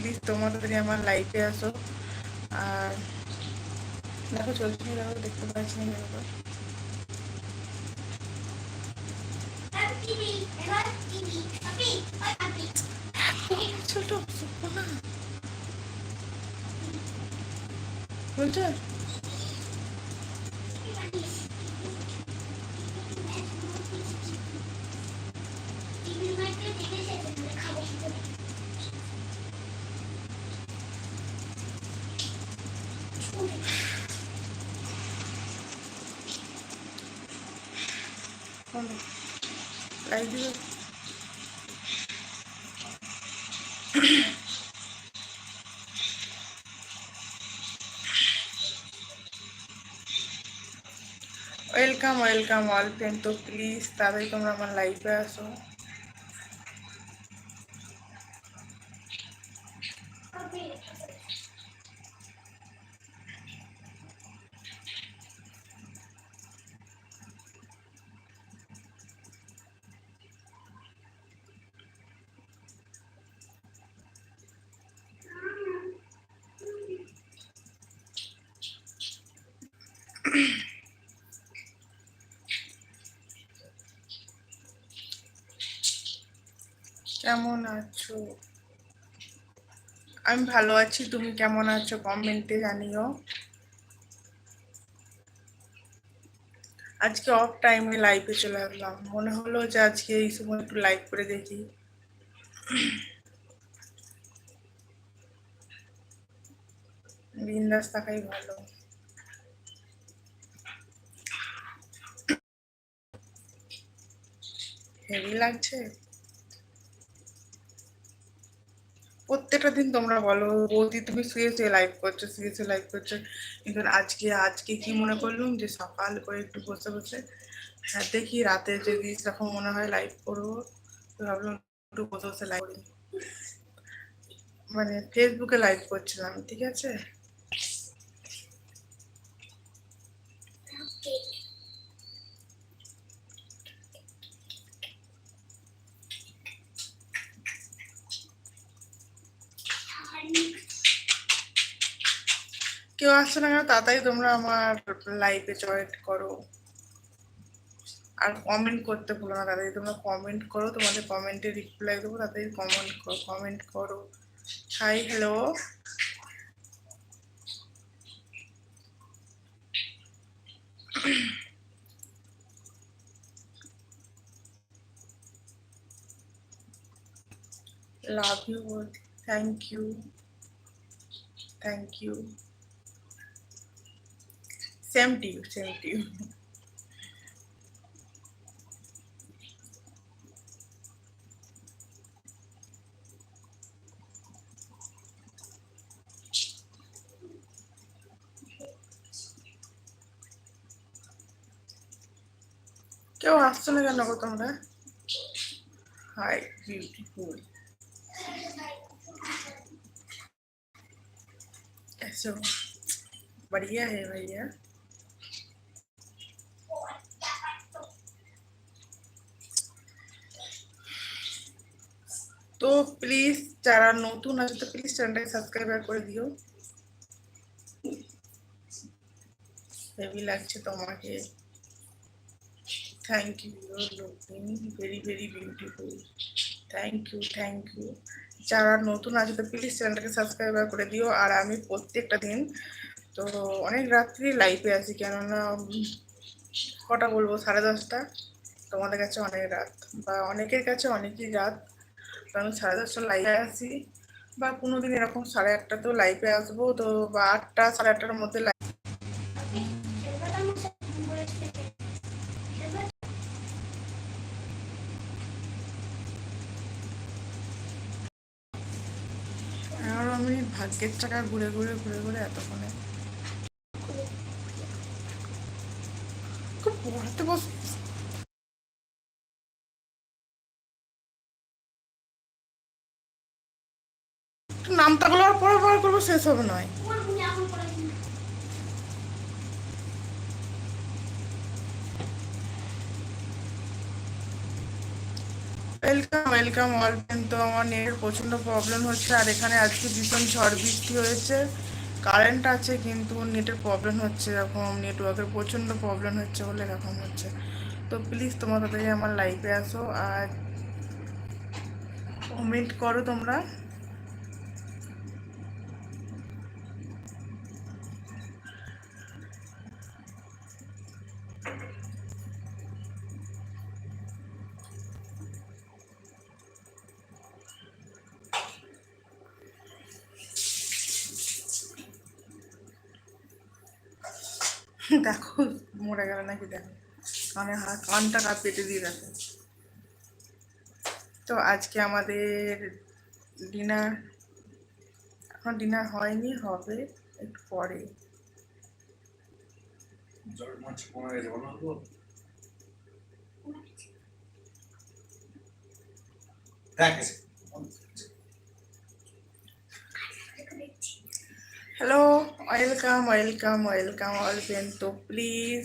Please তাড়াতাড়ি আমার লাইফে আসো। আর দেখো, চলছে না, দেখো, দেখতে পাচ্ছি না দেখো ছোট না লাইক দিবে ওয়েলকাম ওয়েলকাম অল ফ্রেন্ড তো প্লিজ তাড়াতাড়ি তোমরা আমার লাইফে আসো কেমন আছো? আমি ভালো আছি, তুমি কেমন আছো? কমেন্টে জানিও। আজকে অফ টাইমে লাইভে চলে আসলাম। মনে হলো যে আজকে এই সময় একটু লাইভ করে দেখি। বিন্দাস থাকাই ভালো। হেভি লাগছে? প্রত্যেকটা দিন তোমরা বলো, বৌদি তুমি শুয়ে শুয়ে লাইভ করছ শুয়ে শুয়ে লাইভ করছ। কিন্তু আজকে আজকে কি মনে করলুম যে সকাল করে একটু বসে বসে হ্যাঁ দেখি রাতে যদি সেরকম মনে হয় লাইভ করব। তো ভাবলাম একটু বসে বসে লাইভ করি। মানে ফেসবুকে লাইভ করছিলাম, ঠিক আছে? কেউ আসছে না কেন? তাড়াতাড়ি তোমরা আমার লাইভে জয়েন করো। আর কমেন্ট করতে ভুলো না, তাড়াতাড়ি তোমরা কমেন্ট করো, তোমাদের কমেন্টে রিপ্লাই দেবো, তাড়াতাড়ি কমেন্ট করো কমেন্ট করো। Hi hello love you thank you thank you same to you same to you কেউ আসছো না কেন গো তোমরা হাই বিউটিফুল ऐसे बढ़िया है भैया তো প্লিজ যারা নতুন আছে, তো প্লিজ চ্যানেলটাকে সাবস্ক্রাইব করে দিও। হেভি লাগছে তোমাকে। Thank you looking very very beautiful thank you thank you যারা নতুন আছে, তো প্লিজ চ্যানেলটাকে সাবস্ক্রাইব করে দিও। আর আমি প্রত্যেকটা দিন তো অনেক রাত্রি লাইফে আছি, কেননা কটা বলব? সাড়ে দশটা। তোমাদের কাছে অনেক রাত বা অনেকের কাছে অনেকই রাত। তো আমি সাড়ে দশটা লাইভে আসি বা কোনো দিন এরকম সাড়ে আটটাতেও লাইফে আসব, তো বা আটটা, সাড়ে আটটার মধ্যে এগারো মিনিট ভাগ্যের টাকা ঘুরে ঘুরে ঘুরে ঘুরে এতক্ষণে পড়াতে বস নামটা বলার পরে পরে করব, শেষ হবে নয়। ওয়েলকাম ওয়েলকাম অল তো আমার নেটের প্রচণ্ড প্রবলেম হচ্ছে আর এখানে আজকে ভীষণ ঝড় বৃষ্টি হয়েছে। কারেন্ট আছে, কিন্তু নেটের প্রবলেম হচ্ছে। এরকম নেটওয়ার্কের প্রচণ্ড প্রবলেম হচ্ছে বলে এরকম হচ্ছে। তো প্লিজ তোমরা তাড়াতাড়ি আমার লাইফে আসো আর কমেন্ট করো তোমরা। দেখো মরে গেল নাকি দেখো। কানে হাত কানটা কাপ পেটে দিয়ে দেখো। তো আজকে আমাদের ডিনার এখন ডিনার হয়নি হবে একটু পরে। জল মাছ কমে গেছে বলো তো দেখ এসে। Hello welcome welcome welcome all তো প্লিজ